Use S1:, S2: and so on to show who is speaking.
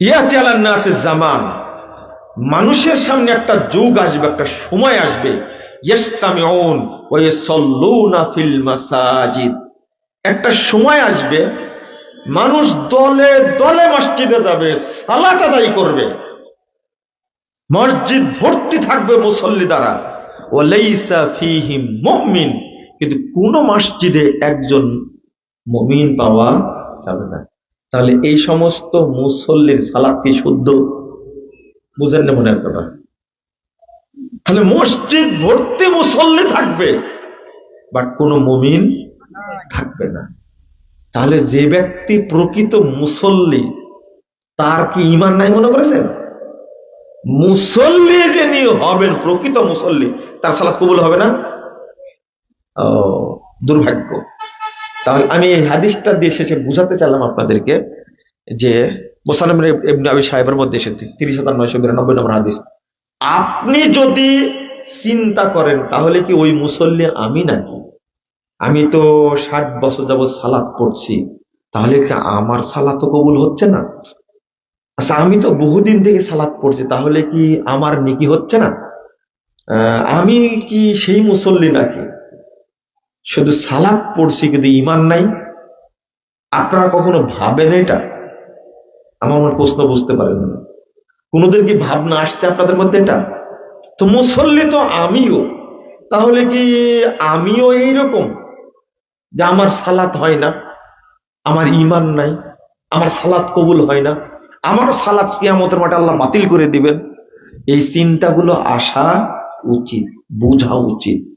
S1: ইয়াতি আলান নাসে জামান। মানুষের সামনে একটা যুগ আসবে, একটা সময় আসবে। একটা সময় আসবে, মানুষ দলে দলে মসজিদে যাবে, সালাত আদায় করবে। মসজিদ ভর্তি থাকবে মুসল্লি দ্বারা। ও লেইসা ফিহিম মুমিন। কিন্তু কোন মসজিদে একজন মমিন পাওয়া যাবে না। তাহলে এই সমস্ত মুসল্লির সালাত কি শুদ্ধ? বুঝেন না মনে কথা তাহলে মসজিদ ভর্তি মুসল্লি থাকবে বাট কোনো মুমিন থাকবে না। তাহলে যে ব্যক্তি প্রকৃত মুসল্লি, তার কি ইমান নাই মনে করেছেন? মুসল্লি যিনি হবেন প্রকৃত মুসল্লি, তার সালাত কবুল হবে না? দুর্ভাগ্য। তাহলে আমি এই হাদিসটা দিয়ে শেষে বুঝাতে চাইলাম আপনাদেরকে যে মোসালাম এমনি আবি সাহেবের মধ্যে এসে তিরিশ হাজার নয়শো বিরানব্বই নম্বর হাদিস। আপনি যদি চিন্তা করেন, তাহলে কি ওই মুসল্লি আমি নাকি? আমি তো ষাট বছর যাবৎ সালাত করছি তাহলে কি আমার সালাত কবুল হচ্ছে না? আচ্ছা আমি তো বহুদিন থেকে সালাত পড়ছি, তাহলে কি আমার নেকি হচ্ছে না? আমি কি সেই মুসল্লি নাকি? শুধু সালাত পড়ছি কিন্তু ইমান নাই। আপনারা কখনো ভাবেন এটা? আমার মনে প্রশ্ন বুঝতে পারেন না। কোনোদিন কি ভাবনা আসছে আপনাদের মধ্যে এটা? তো মুসল্লি তো আমিও। তাহলে কি আমিও এইরকম? যে আমার সালাত হয় না, আমার ইমান নাই, আমার সালাত কবুল হয় না, আমার সালাত কিয়ামতের মাঠে আল্লাহ বাতিল করে দিবেন। এই চিন্তাগুলো আসা উচিত, বোঝা উচিত।